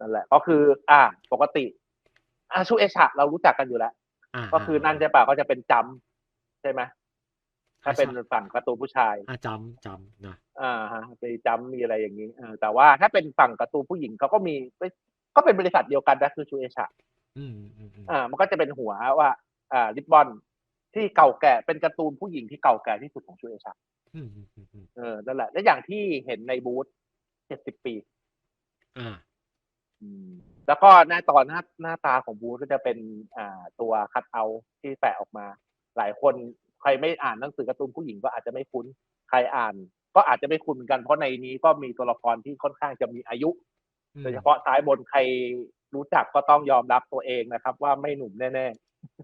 นั่นแหละ ก็คือ อ่า ปกติอาชูเอชะเรารู้จักกันอยู่แล้วอ่าก็คือนั่นใช่ปะก็จะเป็นจำใช่ไหมถ้าเป็นฝั่งการ์ตูนผู้ชายอ่าจำจำนะอ่าฮะมีจำมีอะไรอย่างนี้เออแต่ว่าถ้าเป็นฝั่งการ์ตูนผู้หญิงเขาก็มีก็เป็นบริษัทเดียวกันนะคือชูเอชะอืมอืมอืมอ่า มันก็จะเป็นหัวว่า อ่าริบบอนที่เก่าแก่เป็นการ์ตูนผู้หญิงที่เก่าแก่ที่สุดของชูเอชะอืมอืมอืมอืมเออนั่นแหละ และอย่างที่เห็นในบูธเจ็ดสิบปี อ่าอืม แล้วก็หน้าตอนหน้าหน้าตาของบูธก็จะเป็นอ่าตัวคัดเอาที่แปะออกมา หลายคนใครไม่อ่านหนังสือการ์ตูนผู้หญิงก็อาจจะไม่คุ้น ใครอ่าน ก็อาจจะไม่คุ้นเหมือนกันเพราะในนี้ก็มีตัวละครที่ค่อนข้างจะมีอายุโดยเฉพาะซ้ายบนใครรู้จักก็ต้องยอมรับตัวเองนะครับ ว่าไม่หนุ่มแน่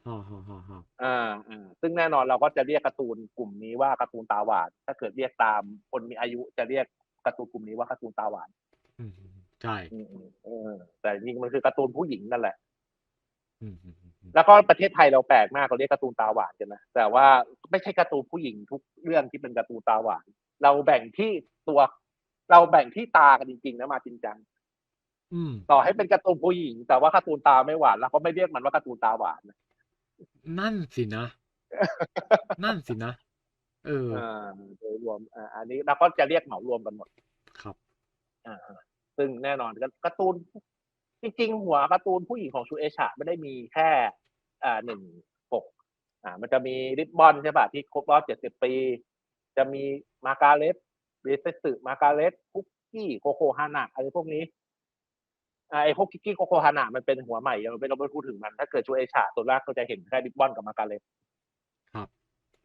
ฮ่าฮ่าฮ่าฮ่าๆอ่าอ่าซึ่งแน่นอนเราก็จะเรียกการ์ตูนกลุ่มนี้ว่าการ์ตูนตาหวาน ถ้าเกิดเรียกตามคนมีอายุจะเรียกการ์ตูนกลุ่มนี้ว่าการ์ตูนตาหวานอืมอืม ใช่อืมอืมเออแต่จริงๆมันคือการ์ตูนผู้หญิงนั่นแหละอืมอืมอืมอืมแล้วก็ประเทศไทยเราแปลกมากเราเรียกการ์ตูนตาหวานกันนะแต่ว่าไม่ใช่การ์ตูนผู้หญิงทุกเรื่องที่เป็นการ์ตูนตาหวาน เราแบ่งที่ตัว เราแบ่งที่ตากันจริงๆนะมาจริงจังอืมต่อให้เป็นการ์ตูนผู้หญิง แต่ว่าการ์ตูนตาไม่หวานเราก็ไม่เรียกมันว่าการ์ตูนตาหวานนะนั่นสินะ นั่นสินะ เอออ่าโดยรวม อ่า อันนี้เราก็จะเรียกเหมารวมกันหมด ครับ อ่า ซึ่งแน่นอนการ์ตูน จริง ๆ หัวการ์ตูนผู้หญิงของชูเอชะไม่ได้มีแค่หนึ่งปกอ่า มันจะมีริบบอนใช่ป่ะที่ครบรอบเจ็ดสิบปี จะมีมาการเล็ตเบสสึมาการเล็ตคุกกี้โคโคฮานะอะไรพวกนี้ไอ้พวกคุกกี้โคโคฮานะมันเป็นหัวใหม่เราไม่เราไม่พูดถึงมัน ถ้าเกิดชูเอชะตัวแรกก็จะเห็นแค่ริบบอนกับมาการเล็ตครับ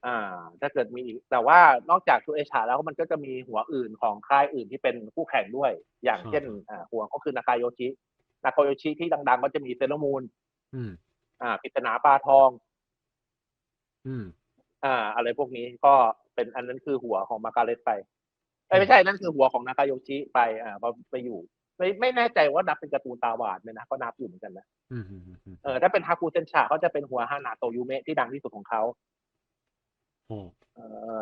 อ่าถ้าเกิดมีอีกแต่ว่านอกจากชูเอชาแล้วมันก็จะมีหัวอื่นของค่ายอื่นที่เป็นคู่แข่งด้วย อย่างเช่นอ่าหัวก็คือนากาโยชินากาโยชิที่ดัง ๆ ก็จะมีเซเลอร์มูนอืมอ่าปริศนาปลาทอง อืม อ่า อะไรพวกนี้ก็เป็นอันนั้นคือหัวของมาการเล็ตไปเอ้ยไม่ใช่นั่นคือหัวของนากาโยชิไป อ่าพอไปอยู่ไม่ไม่แน่ใจว่านับเป็นการ์ตูนตาหวานไหมนะก็นับอยู่เหมือนกันนะอืมอืมอืมอืมเออถ้าเป็นฮาคุเซนชาก็จะเป็นหัวฮานาโตยูเมะที่ดังที่สุดของเขาโอ้เออ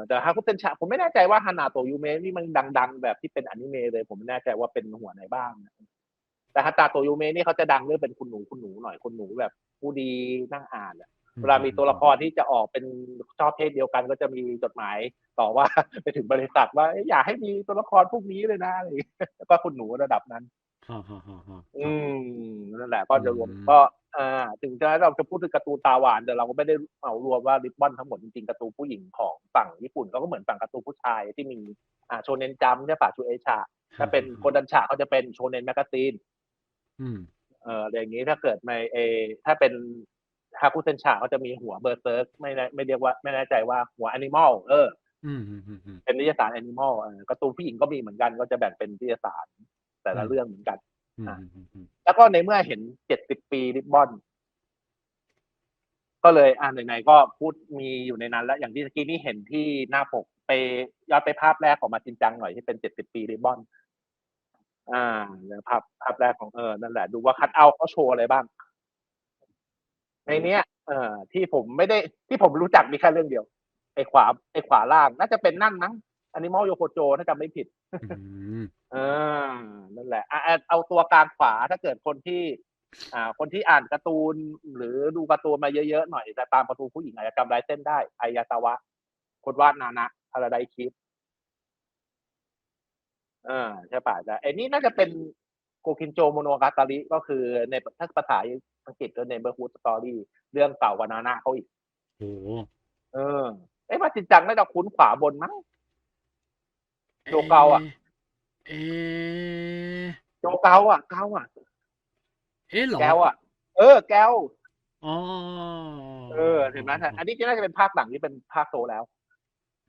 แต่ฮาคุเซนชาผมไม่แน่ใจว่าฮานาโตยูเมะนี่มันดัง ๆ แบบที่เป็นอนิเมะเลย ผมไม่แน่ใจว่าเป็นหัวไหนบ้างนะแต่ฮาตาโตยูเมะนี่เขาจะดังเรื่องเป็นคุณหนูคุณหนูหน่อยคุณหนูแบบผู้ดีนั่งอ่านอะเวลามีตัวละครที่จะออกเป็นชอบเพศเดียวกันก็จะมีจดหมายต่อว่าไปถึงบริษัทว่าเอ้ยอยากให้มีตัวละครพวกนี้เลยนะอะไรอย่างเงี้ยแล้วก็คุณหนูระดับนั้นฮ่าฮ่าฮ่าฮ่าอืมนั่นแหละก็จะรวมอืมก็ อ่าถึงจะเราจะพูดถึงการ์ตูนตาหวานแต่เราก็ไม่ได้เอารวมว่าริบบอนทั้งหมดจริงๆการ์ตูนผู้หญิงของฝั่งญี่ปุ่นเขาก็เหมือนฝั่งการ์ตูนผู้ชายที่มีอ่าโชเนนจัมใช่ยปะชูเอชาถ้าเป็นโคดันชาเขาจะเป็นโชเนนแมกกาซีนอืมเอออะไรอย่างนี้ถ้าเกิดในเอ ถ้าเป็นฮาคุเซนชาเขาจะมีหัวเบอร์เซิร์กไม่ไม่เรียกว่าไม่แน่ใจว่าหัวแอนิมอลเอออืมอืมเป็นนิยสารแอนิมอลการ์ตูนผู้หญิงก็มีเหมือนกันก็จะแบ่งเป็นนิยสารแต่ละเรื่องเหมือนกันอ แล้วก็ในเมื่อเห็นเจ็ดสิบปีริบบอน ก็เลยอ่าไหนๆก็พูดมีอยู่ในนั้น แล้วอย่างที่เมื่อกี้นี่เห็นที่หน้าปกไปย้อนไปภาพแรกของมาจินจังหน่อยที่เป็นเจ็ดสิบปีริบบอน อ่าเดี๋ยวภาพภาพแรกของเออนั่นแหละ ดูว่าคัดเอาเขาโชว์อะไรบ้าง ในเนี้ย เอ่อที่ผมไม่ได้ที่ผมรู้จักมีแค่เรื่องเดียวไอ้ขวาไอ้ขวาล่าง น่าจะเป็นนั่นมั้งอนิมอลโยโคโจถ้าจำไม่ผิด อืมเออนั่นแหละอะอะเอาตัวกลางขวาถ้าเกิดคนที่ อ่า คนที่อ่านการ์ตูน หรือดูการ์ตูนมาเยอะๆหน่อยแต่ตามการ์ตูนผู้หญิงอาจจะจำลายเส้นได้อายาตาวะ คนวาดนานะพาราไดคิดเออใช่ป่ะแต่ไอ้นี่น่าจะเป็นโกคินโจโมโนกาตาริก็คือในถ้าภาษาอังกฤษก็ในเบอร์ฮูดสตอรี่เรื่องเก่ากว่านานะเขาอีกโอ้เออเอ้มาจินจังน่าจะคุ้นขวาบนมั้งโจเกาอะ เอ๊ะโจเกาอะเกาอะเอ๊ะเหรอแก้วอะ เออ แก้วอ๋อเออเห็นไหมอันนี้น่าจะเป็นภาคหลังที่เป็นภาคโตแล้ว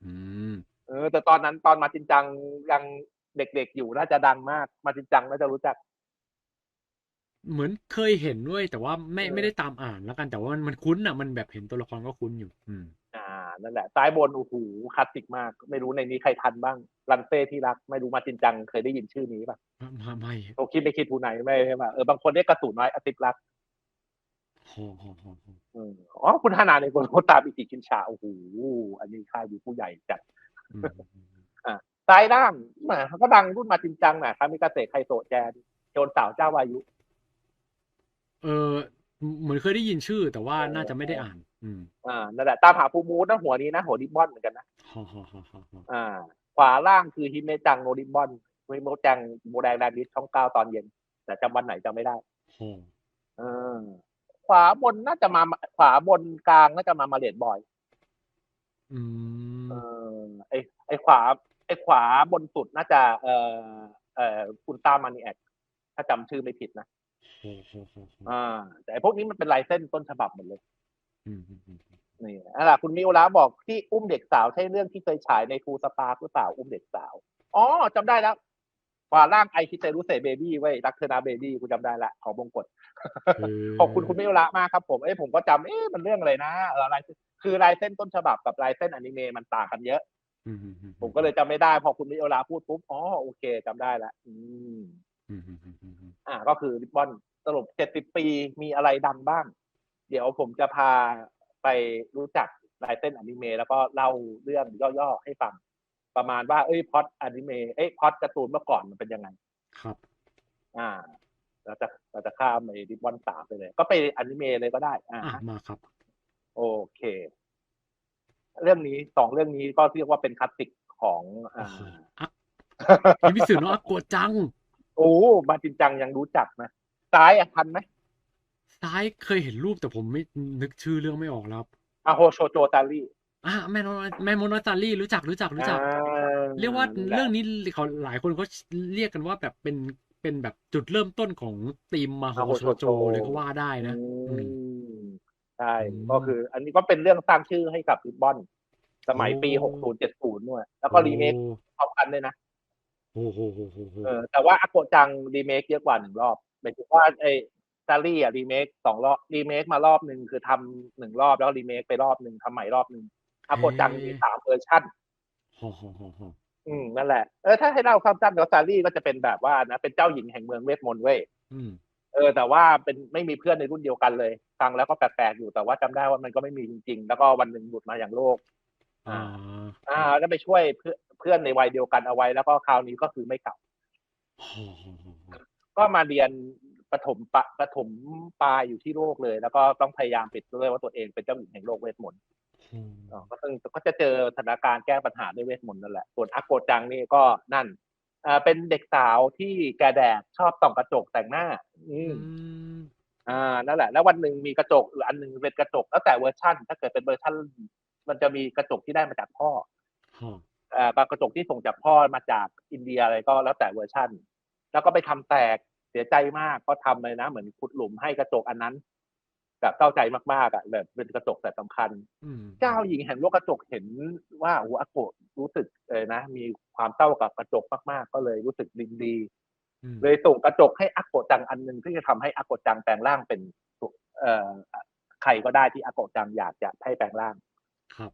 อืม เออ แต่ตอนนั้นตอนมาจินจังยังเด็กๆอยู่น่าจะดังมาก มาจินจังน่าจะรู้จัก เหมือนเคยเห็นด้วย แต่ว่าไม่เออ ไม่ได้ตามอ่านแล้วกันแต่ว่ามันมันคุ้นอะ มันแบบเห็นตัวละครก็คุ้นอยู่ อืมอ่า นั่นแหละ ซ้ายบนโอ้โหคลาสสิกมาก ไม่รู้ในนี้ใครทันบ้างรันเซ่ที่รัก ไม่รู้มาจินจังเคยได้ยินชื่อนี้ป่ะไม่ไม่โอคิดไม่คิดผู้ไหนไม่ใช่ป่ะเออบางคนเรียกกระสุนน้อยอาติตรักโหโหโหโหเอออ๋อคุณฮานาในคนโคตามอิจิคินชาโอ้โหอันนี้ค่ายอยู่ผู้ใหญ่จัดอืมซ้ายล่างแหมเขาก็ดังรุ่นมาจินจังนะคามิกาเซไคโตะแจนโจรสาวเจ้าวายุ เออเหมือนเคยได้ยินชื่อ แต่ว่าน่าจะไม่ได้อ่าน อืมอ่านั่นแหละตามหาฟูมูนะหัวนี้นะหัวริบบอนเหมือนกันนะฮ่าฮ่าฮ่าฮ่าฮ่าอ่า ขวาล่างคือฮิเมจังโนริบบอนฮิเมจังโมแดงแดนดิสช่องเก้าตอนเย็น แต่จำวันไหนจำไม่ได้ฮ่าเออขวาบนน่าจะมา ขวาบนกลางน่าจะมามาเลดบอยอืมเออไอไอขวา ไอขวาบนสุดน่าจะ เออเออคุณตามานีแอคถ้าจำชื่อไม่ผิดนะฮ่าฮ่าฮ่าฮ่าอ่าแต่ไอพวกนี้มันเป็นลายเส้นต้นฉบับหมดเลย อืมอืมอืมอืมนี่นั่นแหละคุณมิวลาบอกที่อุ้มเด็กสาวใช่เรื่องที่เคยฉายในทูสปาร์หรือเปล่าอุ้มเด็กสาว อ๋อจำได้แล้วขวาล่างไอคิเตรุเซเบบี้ไว้ยรักเธอนาเบบี้กูจำได้ละ ของมงกฎเออขอบคุณคุณมิวละมากครับผมเอ้ยผมก็จำเอ๊ะมันเรื่องอะไรนะเออลายเส้นคือลายเส้นต้นฉบับกับลายเส้นอนิเมะมันต่างกันเยอะอืมอืมอืผมก็เลยจำไม่ได้ พอคุณมิวลาพูดปุ๊บอ๋อโอเคจำได้ละอืมอืมอืมอืมอืมอืมอ่า ก็คือริบบอนสรุปเจ็ดสิบปีมีอะไรดังบ้าง เดี๋ยวผมจะพาไปรู้จักลายเส้นอนิเมะแล้วก็เล่าเรื่องย่อๆให้ฟัง ประมาณว่าเอ้ยพล็อดอนิเมะเอ้ยพล็อดการ์ตูนเมื่อก่อนมันเป็นยังไง ครับ อ่าเราจะเราจะข้ามไปริบบอนสามไปเลย ก็ไปอนิเมะเลยก็ได้ อ่าอะมาครับ โอเค เรื่องนี้สองเรื่องนี้ก็เรียกว่าเป็นคลาสสิกของอ่าโอ้โหอะยังมีสื่อเนาะอาโกะจัง โอ้มาจริงจังยังรู้จักนะซ้ายอะทันไหม ซ้ายเคยเห็นรูปแต่ผมไม่นึกชื่อเรื่องไม่ออกแล้วครับอาโฮโชโจตารีอะแมนแมนโมโนซารี่รู้จักรู้จักรู้จัก เรียกว่าเรื่องนี้เขาหลายคนเขาเรียกกันว่าแบบเป็นเป็นแบบจุดเริ่มต้นของทีมมาโฮโชโจเลยก็ว่าได้นะอือืมใช่อืมก็คือ อันนี้ก็เป็นเรื่องสร้างชื่อให้กับริบบอน สมัยปีโอ้หกศูนย์เจ็ดศูนย์ด้วยแล้วก็รีเมคพร้อมกันด้วยนะโอ้โหโอ้โหโอ้โหเออแต่ว่าอาโกะจังรีเมคเยอะกว่าหนึ่งรอบหมายถึงว่าไอ้ ซารี่อะรีเมคสองรอบรีเมคมารอบหนึ่งคือทำหนึ่งรอบแล้วรีเมคไปรอบหนึ่งทำใหม่รอบหนึ่งอาโกะจังมีสามเวอร์ชันฮ่าฮ่าฮ่าฮ่าอืมนั่นแหละ เออถ้าให้เล่าความสั้นแล้วซารี่ก็จะเป็นแบบว่านะ เป็นเจ้าหญิงแห่งเมืองเวทมนต์เว้ยอืมเออ แต่ว่าเป็นไม่มีเพื่อนในรุ่นเดียวกันเลยฟังแล้วก็แปลกๆอยู่แต่ว่าจำได้ว่ามันก็ไม่มีจริง ๆ แล้วก็วันหนึ่งหลุดมาอย่างโลกอ่าอ่าแล้วไปช่วยเพื่อนเพื่อนในวัยเดียวกันเอาไว้ แล้วก็คราวนี้ก็คือไม่กลับฮ่าฮ่าฮ่าฮ่าก็มาเรียน ประถมปะประถมปลายอยู่ที่โลกเลย แล้วก็ต้องพยายามปิดด้วยว่าตัวเองเป็นเจ้าหญิงแห่งโลกเวทมนต์อ๋อก็ต้องก็จะเจอสถานการณ์แก้ปัญหาด้วยเวทมนต์นั่นแหละ ส่วนอาโกจังนี่ก็นั่นอ่าเป็นเด็กสาวที่แกแดดชอบส่องกระจกแต่งหน้า อือืมมอ่านั่นแหละ แล้ววันหนึ่งมีกระจกหรืออันหนึ่งเป็นกระจกแล้วแต่เวอร์ชันถ้าเกิดเป็นเวอร์ชันมันจะมีกระจกที่ได้มาจากพ่อฮ่าอ่าบางกระจกที่ส่งจากพ่อมาจากอินเดียอะไรก็แล้วแต่เวอร์ชันแล้วก็ไปทำแตก เสียใจมากก็ทำเลยนะ เหมือนขุดหลุมให้กระจกอันนั้นแบบเศร้าใจมากๆอะแบบเป็นกระจกแต่สำคัญอืมเจ้าหญิงแห่งโลกกระจกเห็นว่าโอ้โหอาโกะรู้สึกเลยนะ มีความเศร้ากับกระจกมากๆ ก็เลยรู้สึกดินดีอืมเลยส่งกระจกให้อาโกะจังอันหนึ่งที่จะทำให้อาโกะจังแปลงร่างเป็นตัวเอ่อใครก็ได้ที่อาโกะจังอยากจะให้แปลงร่าง ครับ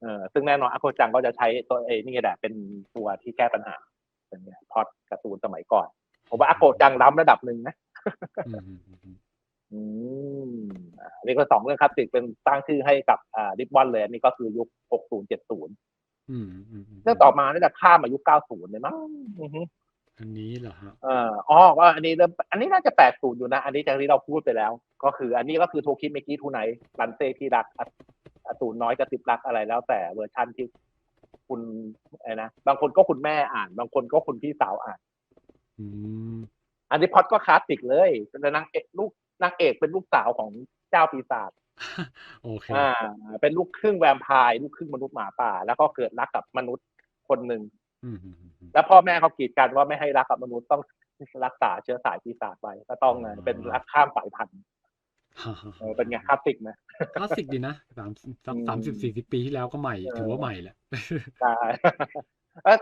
เออซึ่งแน่นอนอาโกะจังก็จะใช้ตัวเองนี่แหละเป็นตัวที่แก้ปัญหาเป็นเนี่ยพล็อดการ์ตูนสมัยก่อน ผมว่าอาโกะจังล้ำระดับหนึ่งนะอืมอืมอืมอืมอืมอ่านี่ก็สองเรื่องคลาสสิกเป็นสร้างชื่อให้กับอ่าริบบอนเลยอันนี้ก็คือยุค60 70อืมอืมมเรื่องต่อมาน่าจะข้ามมายุค90เลยมั้งอือฮึอันนี้เหรอฮะเอ่ออ๋อว่าอันนี้เริ่มอันนี้น่าจะ80อยู่นะ อันนี้จากที่เราพูดไปแล้ว ก็คือ อันนี้ก็คือโทคิเมกิทูไนรันเซที่รักออสูรน้อยกระติบรักอะไรแล้ว แต่เวอร์ชันที่คุณอะไรนะบางคนก็คุณแม่อ่าน บางคนก็คุณพี่สาวอ่าน อืมอันนี้พล็อดก็คลาสสิกเลยแต่นางเอกลูกนางเอกเป็นลูกสาวของเจ้าปีศาจโอเคอ่า เป็นลูกครึ่งแวมไพร์ลูกครึ่งมนุษย์หมาป่า แล้วก็เกิดรักกับมนุษย์คนหนึ่งอืมอืมอืมอืมแล้วพ่อแม่เขากีดกันว่าไม่ให้รักกับมนุษย์ต้องรักษาเชื้อสายปีศาจไปก็ต้องเอ่อเป็นรักข้ามสายพันธุ์ฮ่าฮ่าเออเป็นไงคลาสสิกไหมคลาสสิกดีนะสามสักอืมสามสิบสี่สิบปีที่แล้วก็ใหม่เออถือว่าใหม่แหละใช่เออ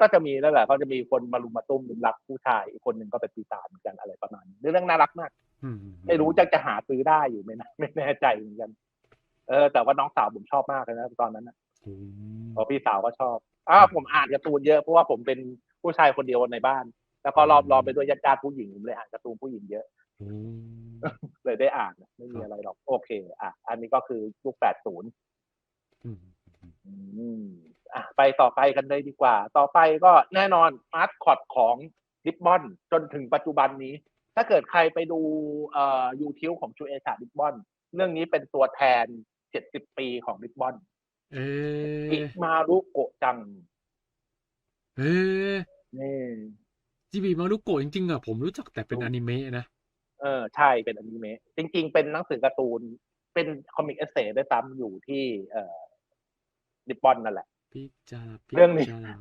ก็จะมีนั่นแหละเขาจะมีคนมารุมมาตุ้มรุมรักผู้ชายอีกคนหนึ่งก็เป็นปีศาจเหมือนกันอะไรประมาณนี้เรื่องน่ารักมากอืมไม่รู้จะจะหาซื้อได้อยู่ไหมนะไม่แน่ใจเหมือนกัน เออ แต่ว่าน้องสาวผมชอบมากเลยนะตอนนั้นนะอืมเพราะพี่สาวก็ชอบอ้าวผมอ่านการ์ตูนเยอะเพราะว่าผมเป็นผู้ชายคนเดียวในบ้าน แล้วก็รอบรอบไปด้วยญาติๆผู้หญิงผมเลยอ่านการ์ตูนผู้หญิงเยอะอืมเลยได้อ่านไม่มีอะไรหรอก โอเค อะ อันนี้ก็คือยุคแปดศูนย์ อืมอืมอะไปต่อไปกันเลยดีกว่า ต่อไปก็แน่นอนมาร์คคอตของริบบอนจนถึงปัจจุบันนี้ ถ้าเกิดใครไปดูเอ่อยูทิวของชูเอชาริบบอนเรื่องนี้เป็นตัวแทน70ปีของริบบอนเออิอมารุโกะจังเออนี่จีบีมารุโกะจริงๆอะผมรู้จักแต่เป็นอนิเมะนะเออใช่เป็นอนิเมะจริง ๆ เป็นหนังสือการ์ตูน เป็นคอมิกเอเซด้วยซ้ำอยู่ที่ เอ่อริบบอนนั่นแหละ พิจารณาเรื่องนี้พิจารณา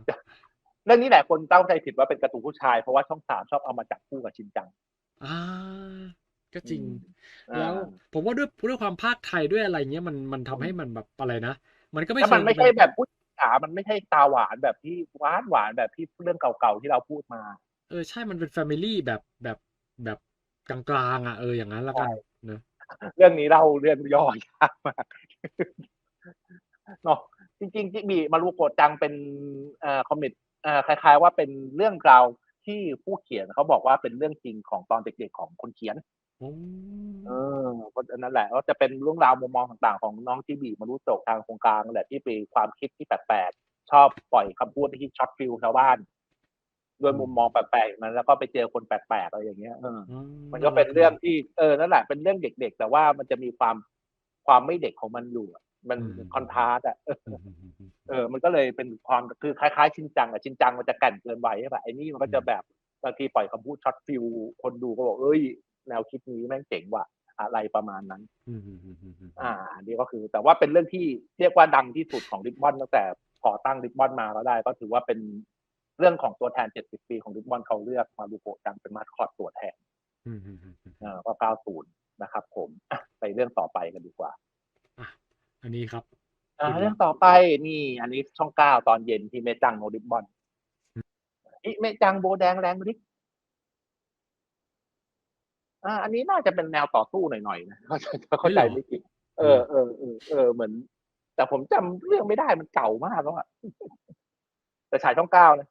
เรื่องนี้แหละคนตั้งใจผิดว่าเป็นการ์ตูนผู้ชาย เพราะว่าช่องสามชอบเอามาจับคู่กับชินจัง อ่า ก็จริงอืมแล้วอ่าผมว่าด้วยด้วยความภาคไทยด้วยอะไรเงี้ยมันมันทำให้มันแบบอะไรนะมันก็ไม่แล้วมันเชิงไม่ใช่แบบผู้ขามันไม่ใช่ตาหวานแบบที่หวานหวานแบบที่เรื่องเก่าๆที่เราพูดมา เออใช่มันเป็นแฟมิลี่แบบแบบแบบกลางๆอะเอออย่างนั้นละกันใช่เนอะเรื่องนี้เล่าเรื่องย่อยากมากเนาะ จริงๆจิบีมารูโกะจังเป็นเอ่อคอมิกเอ่อคล้ายๆ ว่าเป็นเรื่องราวที่ผู้เขียนเขาบอกว่าเป็นเรื่องจริงของตอนเด็กๆของคนเขียนโอ้เออก็อันนั้นแหละก็จะเป็นเรื่องราวมุมมองต่างๆ ของน้องจิบีมารูโกะทางโครงกลางนั่นแหละที่เป็นความคิดที่แปลกๆชอบปล่อยคำพูดที่ช็อตฟิลชาวบ้านด้วยมุมมองแปลกๆอย่างนั้นแล้วก็ไปเจอคนแปลกๆอะไรอย่างเงี้ยเอออืมันก็เป็นเรื่องที่เออนั่นแหละเป็นเรื่องเด็ก ๆ แต่ว่ามันจะมีความความไม่เด็กของมันอยู่อะ มันคอนทราสต์อะเอออืมอืมอืมอืมเออ มันก็เลยเป็นความคือคล้ายๆ ชินจังอะชินจังมันจะแก่นเกินไปใช่ป่ะไอ้นี่มันก็จะแบบบางทีปล่อยคำพูดช็อตฟิลคนดูก็บอกเอ้ย แนวคิดนี้แม่งเจ๋งว่ะอะไรประมาณนั้นอืมอืมอืมอืมอืมอ่าอันนี้ก็คือ แต่ว่าเป็นเรื่องที่เรียกว่าดังที่สุดของริบบอนตั้งแต่ก่อตั้งริบบอนมาแล้วได้ ก็ถือว่าเป็นเรื่องของตัวแทน 70 ปีของริบบอนเขาเลือกมาดูโกะจังเป็นมาสคอตตัวแทนอืมอืมอืมอืมเออก็ 90 นะครับผมอะไปเรื่องต่อไปกันดีกว่า อันนี้ครับอ่าคุณเรื่องต่อไปนี่ อันนี้ช่องเก้าตอนเย็นที่เมจังโนริบบอนอิเมจังโบแดงแรงฤทธิ์อ่า อันนี้น่าจะเป็นแนวต่อสู้หน่อยๆนะเข้าใจเข้าใจไม่ผิดเออเออเออเออเหมือน แต่ผมจำเรื่องไม่ได้มันเก่ามากแล้วอะแต่ฉายช่องเก้านะ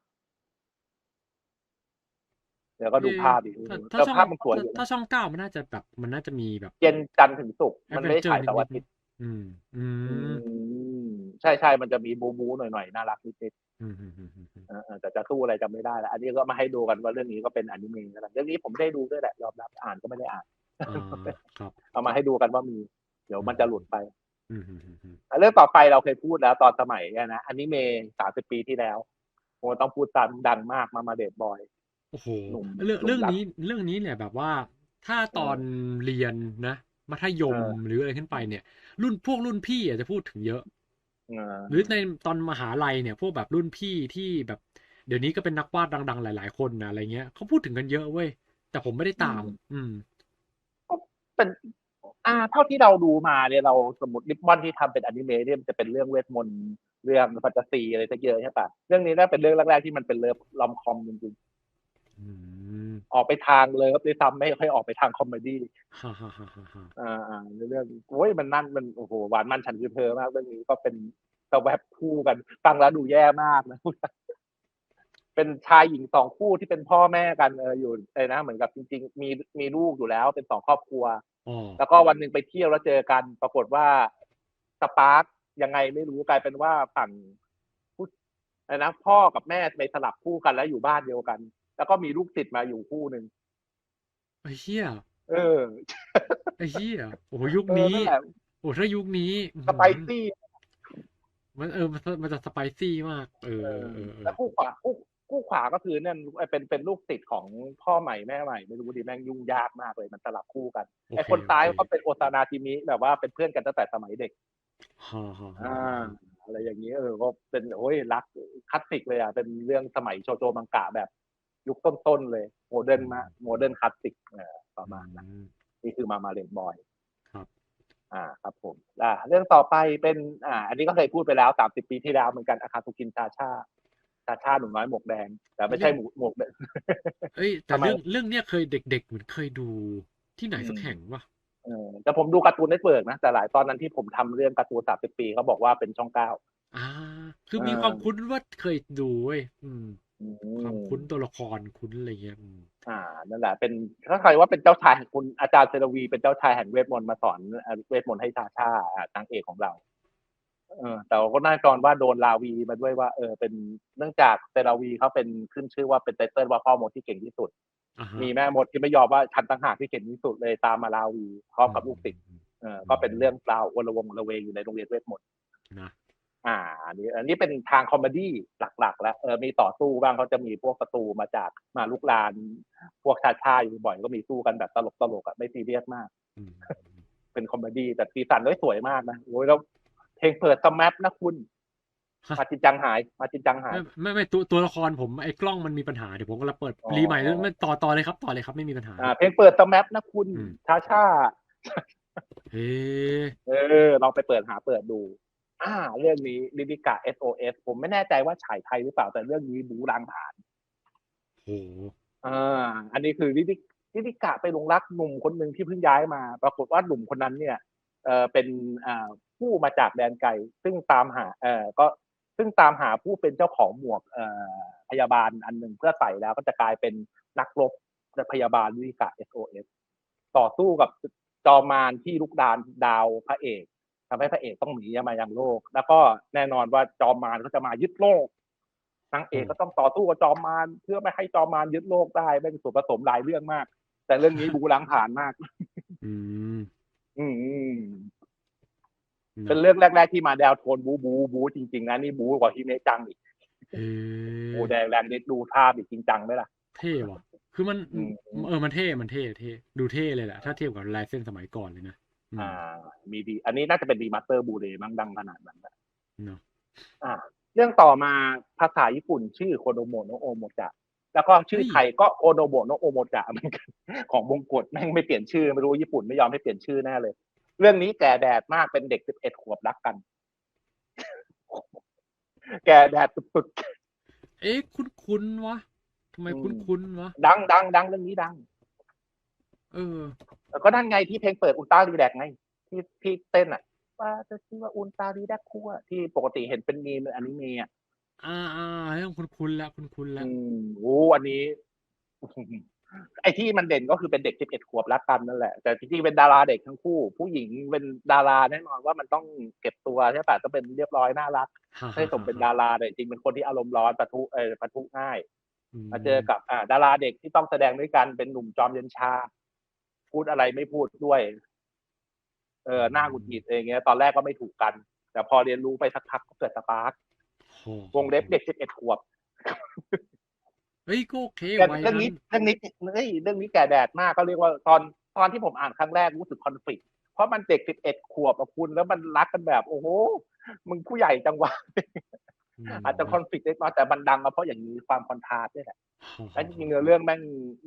เดี๋ยวก็ดูภาพอีกถ้าแต่ถ้าช่องภาพมันสวยอยู่ถ้านะช่องเก้ามันน่าจะแบบ มันน่าจะมีแบบ เย็นจันทร์ถึงศุกร์มันไม่ได้ Adventure ฉายเสาร์อาทิตย์ อืม อือืม มใช่ใช่มันจะมีบูบูหน่อยๆ น่ารักนิดๆอืมอืมอืมอืมอืมเออเออแต่จะสู้อะไรจำไม่ได้แล้วอันนี้ก็มาให้ดูกันว่าเรื่องนี้ก็เป็นอนิเมะนะเรื่องนี้ผมไม่ได้ดูด้วยแหละยอมรับอ่านก็ไม่ได้อ่าน อ่า ครับ เอามาให้ดูกันว่ามี เดี๋ยวมันจะหลุดไปอืมอืมอืมอืมอะเรื่องต่อไปเราเคยพูดแล้วตอนสมัยเนี่ยนะอนิเมะสามสิบปีที่แล้วโอ้ต้องพูดตามดังมากมามาเดทบอย โอ้โห หนุ่มเรื่องหนุ่มเรื่องรักนี้เรื่องนี้เนี่ยแบบว่าถ้าตอนเรียนนะ มัธยมเออหรืออะไรขึ้นไปเนี่ย รุ่นพวกรุ่นพี่อะจะพูดถึงเยอะเออหรือในตอนมหาลัยเนี่ย พวกแบบรุ่นพี่ที่แบบ เดี๋ยวนี้ก็เป็นนักวาดดัง ๆ หลาย ๆ คนนะอะไรเงี้ยเขาพูดถึงกันเยอะเว้ยแต่ผมไม่ได้ตาม อืมเป็นอ่า เท่าที่เราดูมาเนี่ยเราสมมติลิปมอนที่ทำเป็นอนิเมะเนี่ยมันจะเป็นเรื่องเวทมนต์เรื่องแฟนตาซีอะไรสักเยอะใช่ปะเรื่องนี้น่าเป็นเรื่องแรกๆที่มันเป็นเลิฟลอมคอมจริงๆ อืมออกไปทางเลิฟด้วยซ้ำไม่ค่อยออกไปทางคอมเมดี้ฮ่าฮ่าฮ่าฮ่าฮ่าอ่าอ่าในเรื่องโอ้ยมันนั่นมันโอ้โหหวานมันฉันคือเธอมากเรื่องนี้ก็เป็นสแวบคู่กันฟังแล้วดูแย่มากนะเป็นชายหญิงสองคู่ที่เป็นพ่อแม่กันเอออยู่เลยนะเหมือนกับจริง ๆ มีมีลูกอยู่แล้ว เป็นสองครอบครัวอ๋อแล้วก็วันหนึ่งไปเที่ยวแล้วเจอกัน ปรากฏว่าสปาร์กยังไงไม่รู้กลายเป็นว่าฝั่งผู้อะไรนะพ่อกับแม่ไปสลับคู่กันแล้วอยู่บ้านเดียวกัน แล้วก็มีลูกติดมาอยู่คู่หนึ่งไอ้เหี้ยเออไอ้เหี้ยโอ้โหยุคเออนี้นั่นแหละโอ้ถ้ายุคนี้สไปซี่มันเออมันมันจะสไปซี่มาก เออเอเอออเออเอแล้วอคู่ขวาคู่คู่ขวาก็คือเนี่ยเป็นเป็นลูกติดของพ่อใหม่แม่ใหม่ไม่รู้ดิแม่งยุ่งยากมากเลยมันสลับคู่กันโอไอ้เคคนซ้ายโอเคก็เป็นโอซานาจิมิแบบว่าเป็นเพื่อนกันตั้งแต่สมัยเด็กฮ่าฮ่าฮ่าอ่าอะไรอย่างนี้เออก็เป็นโอ้ยรักคลาสสิกเลยอะเป็นเรื่องสมัยโชโจมังกะแบบ ยุคต้นๆเลยโมเดิร์นมากโมเดิร์นคลาสสิกเออประมาณนั้นอืมนี่คือมามาเลนบอยครับอ่าครับผมอ่าเรื่องต่อไปเป็นอ่าอันนี้ก็เคยพูดไปแล้วสามสิบปีที่แล้วเหมือนกันอาคาตุกินชาชาชาชาหนุ่มน้อยหมวกแดง แต่ไม่ใช่หมูหมวกแดงเอ้ยแต่ทำไมเรื่องเรื่องเนี้ยเคยเด็กๆเหมือนเคยดูที่ไหนอืมสักแห่งวะเออแต่ผมดูการ์ตูนเน็ตเวิร์กนะแต่หลายตอนนั้นที่ผมทำเรื่องการ์ตูนสามสิบปีเขาบอกว่าเป็นช่องเก้าอ่า คือมีเออความคุ้นว่าเคยดูเว้ยอืมอื ความมคุ้นตัวละครคุ้นอะไรเงี้ยอืมอ่า นั่นแหละ เป็นถ้าใครว่าเป็นเจ้าชายแห่งคุณอาจารย์เซรวี เป็นเจ้าชายแห่งเวทมนต์มาสอนอ่าเวทมนต์ให้ชาชาอ่านางเอกของเรา เออ แต่ก็น่าจอนว่าโดนลาวีมาด้วยว่า เออ เป็นเนื่องจากเซราวีเขาเป็นขึ้นชื่อว่าเป็นไตเติ้ลว่าพ่อมดที่เก่งที่สุดอ่าฮะมีแม่มดที่ไม่ยอมว่าฉันต่างหากที่เก่งที่สุดเลยตามมาลาวีพร้อมกับลูกศิษย์เออ ก็เป็นเรื่องราววนละวงละเวงอยู่ในโรงเรียนเวทมนต์นะ อ่าอันนี้อันนี้เป็นทางคอมเมดี้หลักๆ แล้วเออมีต่อสู้บ้างเขาจะมีพวกประตูมาจากมาลุกลาน พวกชาชาอยู่บ่อยก็มีสู้กันแบบตลกตลกๆอะไม่ซีเรียสมากอืมเป็นคอมเมดี้แต่สีสันด้วยสวยมากนะโอ้ยแล้วเพลงเปิดสมัปนะคุณ มาจินจังหายมาจินจังหาย ไม่ไม่ไม่ตัวตัวละครผมไอ้กล้องมันมีปัญหาเดี๋ยวผมก็เปิดอ๋อรีใหม่ไม่ต่อต่อเลยครับต่อเลยครับไม่มีปัญหาอ่าเพลงเปิดสมัปนะคุณอืมชาชาเฮ้เออลองไปเปิดหาเปิดดู อ่า เรื่องนี้ลิลิกา SOS ผมไม่แน่ใจว่าฉายไทยหรือเปล่าแต่เรื่องนี้บูรางผ่านโหอ่าอันนี้คือลิลิลิลิกะไปหลงรักหนุ่มคนหนึ่งที่เพิ่งย้ายมา ปรากฏว่าหนุ่มคนนั้นเนี่ยเออเป็นอ่าผู้มาจากแดนไกลซึ่งตามหาเออก็ซึ่งตามหาผู้เป็นเจ้าของหมวกเอ่อพยาบาลอันหนึ่งเพื่อใส่แล้วก็จะกลายเป็นนักรบพยาบาลลิลิกะ SOS ต่อสู้กับจอมมารที่ลุกดานดาวพระเอก ทำให้พระเอกต้องหนีมายังโลก แล้วก็แน่นอนว่าจอมมารก็จะมายึดโลกนางเอกก็ต้องต่อสู้กับจอมมารเพื่อไม่ให้จอมมารยึดโลกได้เป็นส่วนผสมหลายเรื่องมาก แต่เรื่องนี้บูล้างผ่านมาก อืม อืมนะเป็นเรื่องแรก ๆ ที่มาแนวโทนบูบูบูจริงๆนะนี่บูกว่าฮิเมะจังอีกเฮ้บูแดงแรงนิดดูภาพอีกจริงจังไหมล่ะ เท่ว่ะ คือมันอืมเออมันเท่มันเท่เท่ดูเท่เลยแหละถ้าเทียบกับลายเส้นสมัยก่อนเลยนะ อืมอ่า มีดี อันนี้น่าจะเป็นดีมาสเตอร์บูเรมั้งดังขนาดนั้นนะเนาะอ่า เรื่องต่อมาภาษาญี่ปุ่นชื่อโคโดโมโนโอโมจะแล้วก็ชื่อไทยก็โคโดโมโนโอโมจะเหมือนกันของมงกุฎแม่งไม่เปลี่ยนชื่อไม่รู้ญี่ปุ่นไม่ยอมให้เปลี่ยนชื่อแน่เลย เรื่องนี้แก่แดดมากเป็นเด็กสิบเอ็ดขวบรักกัน แก่แดดสุดเอ๊ะคุ้นคุ้นๆวะทำไมอืมคุ้นคุ้นๆวะๆดังดังดังเรื่องนี้ดัง เออแล้ว ก็นั่นไงที่เพลงเปิดอุลตร้ารีแดกไงที่ที่เต้นอะว่าจะชื่อว่าอุลตร้ารีแดกคู่อะที่ปกติเห็นเป็นมีมอนิเมะอะอ่าอ่าเรื่องคุ้นคุ้นๆแล้วคุ้นคุ้นๆแล้วอืมโอ้อันนี้ ไอ้ที่มันเด่นก็คือเป็นเด็กสิบเอ็ดขวบรักกันนั่นแหละ แต่จริงๆเป็นดาราเด็กทั้งคู่ ผู้หญิงเป็นดาราแน่นอนว่ามันต้องเก็บตัวใช่ปะต้องเป็นเรียบร้อยน่ารักฮ่าให้สมเป็นดาราแต่จริงๆเป็นคนที่อารมณ์ร้อนปะทุเออปะทุง่ายมมาเจอกับอ่าดาราเด็กที่ต้องแสดงด้วยกันเป็นหนุ่มจอมเย็นชา พูดอะไรไม่พูดด้วย เออหน้าหงุดหงิดเองเงี้ย ตอนแรกก็ไม่ถูกกัน แต่พอเรียนรู้ไปสักพักก็เกิดสปาร์กโอ้วงเล็บเด็กสิบเอ็ดขวบเฮ้ยก็โอเคแต่ไว้เรื่องนั้นี้นเรื่องนี้เฮ้ยเรื่องนี้แก่แดดมากก็เรียกว่าตอนตอนที่ผมอ่านครั้งแรกรู้สึกคอนฟ lict เพราะมันเด็กสิบเอ็ดขวบอะคุณแล้วมันรักกันแบบ โอ้โหมึงผู้ใหญ่จังวะมอาจจะคอนฟ lict เล็กน้อยแต่มันดังมาเพราะอย่างนี้ความคอนทราสต์ด้วยแหละแล้วจริงๆเนื้อเรื่องแม่ง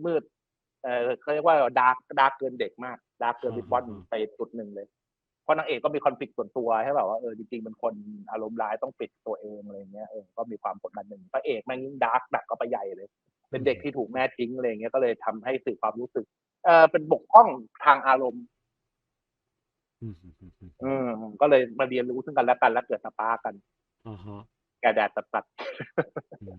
มืด เออเขาเรียกว่าดาร์กดาร์กเกินเด็กมากดาร์กเกินอ่าริบบอนอ่าไปจุดหนึ่งเลยเพราะนางเอกก็มีคอนฟ lict ส่วนตัวให้แบบว่าเออจริงๆเป็นคนอารมณ์ร้ายต้องปิดตัวเองอะไรเงี้ยเออก็มีความกดดันหนึ่งพระเอกแม่งยิ่งดาร์กหนักก็ไปใหญ่เลย เป็นเด็กที่ถูกแม่ทิ้งอะไรเงี้ยก็เลยทำให้สื่อความรู้สึก เออเป็นบกพร่องทางอารมณ์อืมอืมอืมอืมอืมก็เลยมาเรียนรู้ซึ่งกันและกันแล้วเกิดสปาร์กกันอ่าฮะแกแดดตัดๆอื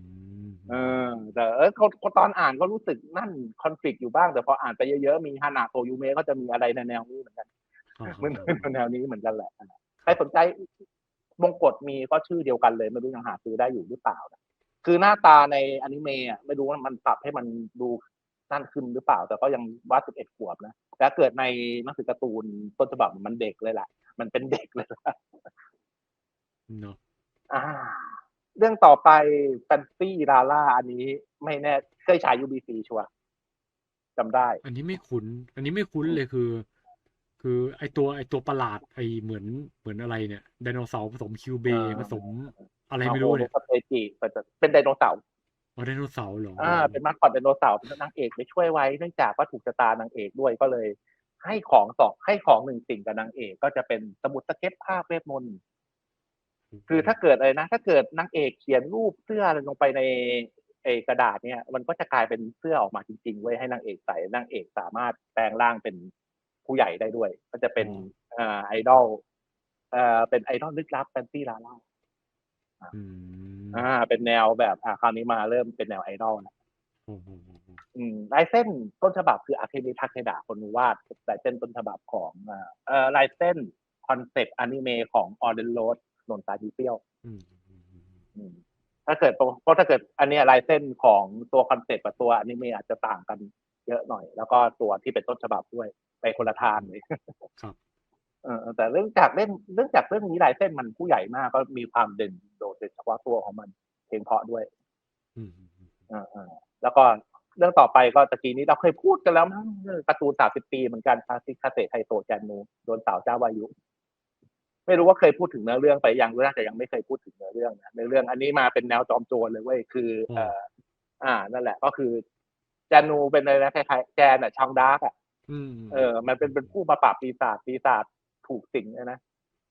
มเออ แต่เออเขาเขาตอนอ่านก็รู้สึกนั่นคอนฟ lict อยู่บ้าง แต่พออ่านไปเยอะๆ มีฮานาโตยูเมะก็จะมีอะไรในแนวนี้เหมือนกันอ่าฮะเหมือนแนวนี้เหมือนกันแหละใครสนใจมงกฎมีก็ชื่อเดียวกันเลย ไม่รู้ยังหาซื้อได้อยู่หรือเปล่านะคือหน้าตาในอนิเมะอะไม่รู้ว่ามันปรับให้มันดูนั่นขึ้นหรือเปล่า แต่ก็ยังวัดสิบเอ็ดขวบนะแต่เกิดในหนังสือการ์ตูนต้นฉบับมันเด็กเลยแหละมันเป็นเด็กเลยล่ะเนาะ อ่า เรื่องต่อไปแฟนซี่ลาล่าอันนี้ไม่แน่เคยฉาย UBC ชัวร์จำได้ อันนี้ไม่คุ้น อันนี้ไม่คุ้นเลยคือ คือไอตัวไอตัวประหลาดไอเหมือนเหมือนอะไรเนี่ยไดโนเสาร์ผสมคิวเบอ่าผสมอะไรไม่รู้เนี่ยสเตจิเป็นไดโนเสาร์อ๋อไดโนเสาร์เหรอ อ่า เป็นมาสคอตไดโนเสาร์เป็นนางเอกไปช่วยไว้เนื่องจากว่าถูกชะตานางเอกด้วยก็เลย ให้ของสองให้ของหนึ่งสิ่งกับนางเอกก็จะเป็นสมุดสเก็ตภาพเวทมนต์ คือถ้าเกิดอะไรนะ ถ้าเกิดนางเอกเขียนรูปเสื้ออะไรลงไปในเอกระดาษเนี่ย มันก็จะกลายเป็นเสื้อออกมาจริงๆไว้ยให้นางเอกใส่นางเอกสามารถแปลงร่างเป็นผู้ใหญ่ได้ด้วย ก็จะเป็นอ่าไอดอลเอ่อเป็นไอดอลลึกลับแฟนซี่ลาล่าอืมอ่า เป็นแนวแบบอ่าคราวนี้มาเริ่มเป็นแนวไอดอลนะโอ้โหอืมลายเส้นต้นฉบับคืออาเคมิทาเคดะคนวาดลายเส้นต้นฉบับของอ่าเอ่อลายเส้นคอนเซ็ปต์อนิเมะของออเดนโรด นนตาดีเปียวอืมอืมอืมอืมถ้าเกิดเพราะถ้าเกิดอันเนี้ยลายเส้นของตัวคอนเซ็ปต์กับตัวอนิเมะอาจจะต่างกันเยอะหน่อย แล้วก็ตัวที่เป็นต้นฉบับด้วยไปคนละทางเลยครับเออแต่เรื่องจากเล่นเรื่องจากเรื่องนี้ลายเส้นมันผู้ใหญ่มาก ก็มีความเด่นโดดเด่นเฉพาะตัวของมันเพลงเพราะด้วยอืมอืมอืมอ่าอ่าแล้วก็เรื่องต่อไปก็ตะกี้นี้เราเคยพูดกันแล้วมั้งเรื่องการ์ตูนสามสิบปีเหมือนกันคาซิคาเตะไทโตะแจนนูโดนสาวเจ้าวายุ ไม่รู้ว่าเคยพูดถึงเนื้อเรื่องไปยังหรือน่าจะยังไม่เคยพูดถึงเนื้อเรื่องนะเนื้อเรื่องอันนี้มาเป็นแนวจอมโจรเลยเว้ยคือเอ่ออ่า นั่นแหละ ก็คือแจนูเป็นอะไรนะคล้ายๆแจนอะชองดาร์กอะอืมเออ มันเป็นเป็นผู้มาปราบปีศาจปีศาจถูกสิงเนี่ยนะ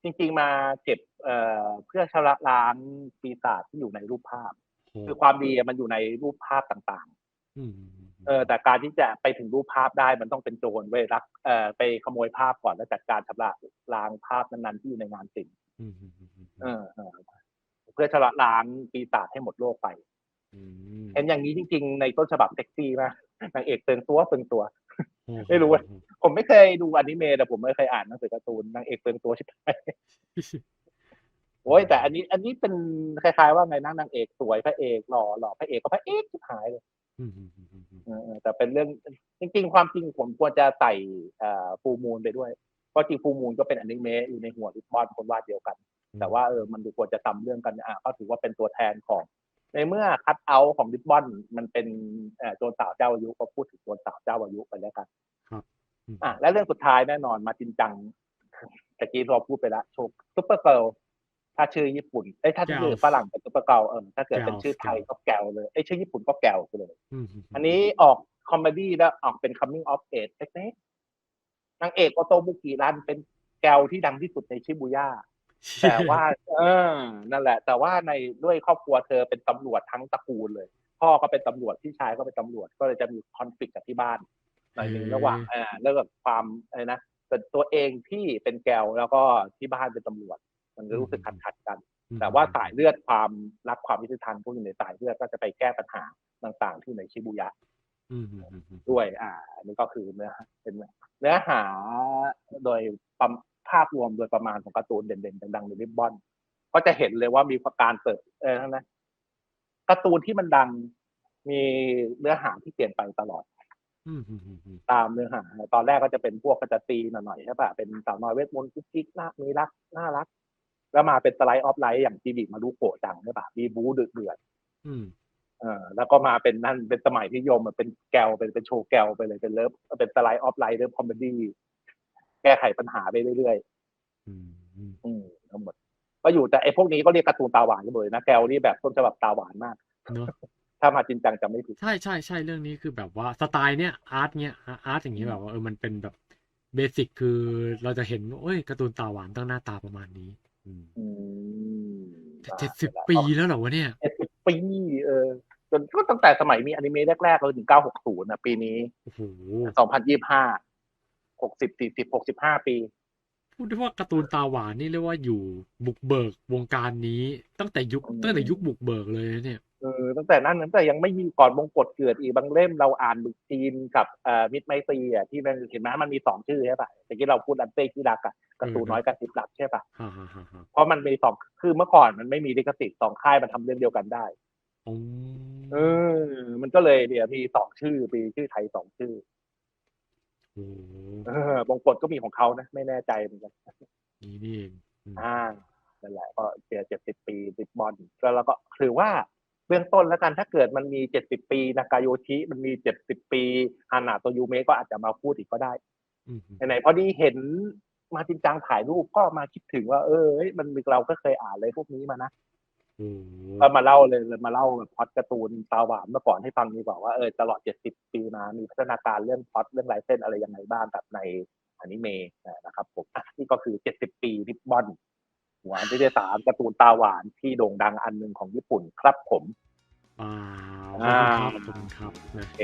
จริง ๆ มาเก็บเอ่อเพื่อชำระล้างปีศาจที่อยู่ในรูปภาพโอ้คือความดีอะมันอยู่ในรูปภาพต่างอืมอืมอืมๆ เออแต่การที่จะไปถึงรูปภาพได้มันต้องเป็นโจรเว้ยรักเอ่อไปขโมยภาพก่อนแล้วจัดการชำระล้างภาพนั้นๆที่อยู่ในงานศิลป์อืมอืมอืมอืมเออเออเพื่อชำระล้างปีศาจให้หมดโลกไปอืมเห็นอย่างนี้จริง ๆ ในต้นฉบับเซ็กซี่มากนางเอกเตือนตัวเตือนตัวโอ้ไม่รู้เว้ยผมไม่เคยดูอนิเมะแต่ผมไม่เคยอ่านหนังสือการ์ตูนนางเอกเตือนตัวชิบหายโอ้ยแต่อันนี้ อันนี้เป็นคล้ายๆว่าไงนะนางเอกสวยพระเอกหล่อหล่อพระเอกก็พระเอกชิบหายเลย แต่เป็นเรื่องจริง ๆ ความจริงผมควรจะใส่เอ่อฟูมูลไปด้วย เพราะจริงฟูมูลก็เป็นอนิเมะอยู่ในหัวริบบอนคนวาดเดียวกัน แต่ว่าเออมันดูควรจะทำเรื่องกันอะก็ถือว่าเป็นตัวแทนของ ในเมื่อคัดเอาของริบบอนมันเป็นเอ่อโจรสาวเจ้าอายุก็พูดถึงโจรสาวเจ้าอายุไปแล้วกันอืมอะและเรื่องสุดท้ายแน่นอนมาจริงจังตะกี้เราพูดไปแล้วโชว์ซุปเปอร์เกิล ถ้าชื่อญี่ปุ่นเอ้ยถ้าชื่อฝรั่งเป็นซุปเปอร์เกิลเออถ้าเกิดเป็นชื่อไทยก็แกวเลยเอ้ยชื่อญี่ปุ่นก็แกวไปเลยอืมอืมอันนี้ออกคอมเมดี้แล้วออกเป็น coming of age เล็กๆนางเอกโอโตบุกิรันเป็นแกวที่ดังที่สุดในชิบูย่าแต่ว่า เออ นั่นแหละ แต่ว่าในด้วยครอบครัวเธอเป็นตำรวจทั้งตระกูลเลย พ่อก็เป็นตำรวจพี่ชายก็เป็นตำรวจก็เลยจะมีคอนฟ lict กับที่บ้านหน่อยหนึ่งเออระหว่างอ่าเรื่องกับความอะไรนะแต่ตัวเองที่เป็นแกวแล้วก็ที่บ้านเป็นตำรวจ มันก็รู้สึกขัดขัดๆกัน แต่ว่าสายเลือดความรักความยุติธรรมพวกอยู่ในสายเลือดก็จะไปแก้ปัญหาต่าง ๆ ที่ในชิบูยะอืมอืมอืมอืมด้วย อ่าอันนี้ก็คือเนื้อหาเป็นเนื้อหาโดยประภาพรวมโดยประมาณของการ์ตูนเด่นๆดังๆในริบบอนก็จะเห็นเลยว่ามีการเติบเออนะการ์ตูนที่มันดังมีเนื้อหาที่เปลี่ยนไปตลอดอืมอืมอืมอืมตามเนื้อหา ตอนแรกก็จะเป็นพวกกระจตีหน่อยๆใช่ปะเป็นสาวน้อยเวทมนต์กุ๊กกิ๊กน่ามีรักน่ารัก แล้วมาเป็นสไลด์ออฟไลท์อย่างจีบีมารุโกะจังใช่ปะมีบู๊เดือดๆอืมเออแล้วก็มาเป็นนั่นเป็นสมัยที่ยมอะเป็นแกวเป็นเป็นโชว์แกวไปเลยเป็นเลิฟเป็นสไลด์ออฟไลน์เรื่องคอมเมดี้แก้ไขปัญหาไปเรื่อยอืมอืมๆอืมทั้งหมด ก็อยู่แต่ไอ้พวกนี้ก็เรียกการ์ตูนตาหวานกันเลยนะแกวนี่แบบต้นฉบับตาหวานมากเนอะถ้ามาจริงจังจะไม่ผิดใช่ใช่ใช่เรื่องนี้คือแบบว่าสไตล์เนี้ยอาร์ตเนี้ยอาร์ตอย่างนี้แบบว่าเออมันเป็นแบบเบสิกคือเราจะเห็นว่าเอ้ยการ์ตูนตาหวานต้องหน้าตาประมาณนี้ อืมอืมแต่เจ็ดสิบปีแล้วเหรอวะเนี่ยเจ็ดสิบปี เออจนก็ตั้งแต่สมัยมีอนิเมะแรกๆเลยถึงเก้าหกศูนย์นะปีนี้โอ้โหสองพันยี่ห้าหกสิบสี่สิบหกสิบห้าปี พูดได้ว่าการ์ตูนตาหวานนี่เรียกว่าอยู่บุกเบิกวงการนี้ตั้งแต่ยุคอืมตั้งแต่ยุคบุกเบิกเลยนะเนี่ยเออตั้งแต่นั้นตั้งแต่ยังไม่มีก่อนมงกฎเกิดอีกบางเล่มเราอ่านบึกจีนกับเอ่อมิดไมตรีอะที่มันเห็นไหมมันมีสองชื่อใช่ปะแต่ที่เราพูดอันเต้ที่รักอะกระตูนน้อยกับสิบหลักใช่ปะฮ่าฮ่าฮ่าฮ่าเพราะมันมีสองคือเมื่อก่อนมันไม่มีลิขสิทธิ์สองค่ายมันทำเรื่องเดียวกันได้อ๋อเออมันก็เลยเดี๋ยวมีสองชื่อมีชื่อไทยสองชื่อโอ้โหเออมงกฎก็มีของเขานะ ไม่แน่ใจเหมือนกันนี่นี่เองอืมอ่านั่นแหละก็เสียเจ็ดสิบปีติดบอลแล้วเราก็ถือว่าเบื้องต้นแล้วกันถ้าเกิดมันมีเจ็ดสิบปีนากาโยชิ มันมีเจ็ดสิบปีฮานาโตยูเมะก็อาจจะมาพูดอีกก็ได้ อืมไหนๆพอดีเห็นมาจริงจังถ่ายรูปก็มาคิดถึงว่า เออเฮ้ยมันมีเราก็เคยอ่านเลยพวกนี้มานะโอ้โห ก็มาเล่าเลยเลยมาเล่าแบบพล็อดการ์ตูนตาหวานเมื่อก่อนให้ฟังดีกว่าว่าเออตลอดเจ็ดสิบปีมามีพัฒนาการเรื่องพล็อดเรื่องลายเส้นอะไรยังไงบ้างแบบในอนิเมะนะครับผมอะนี่ก็คือเจ็ดสิบปีริบบอนหัวนิตยสารการ์ตูนตาหวานที่โด่งดังอันหนึ่งของญี่ปุ่นครับผมอ่าอ่าขอบคุณครับขอบคุณครับนะโอเค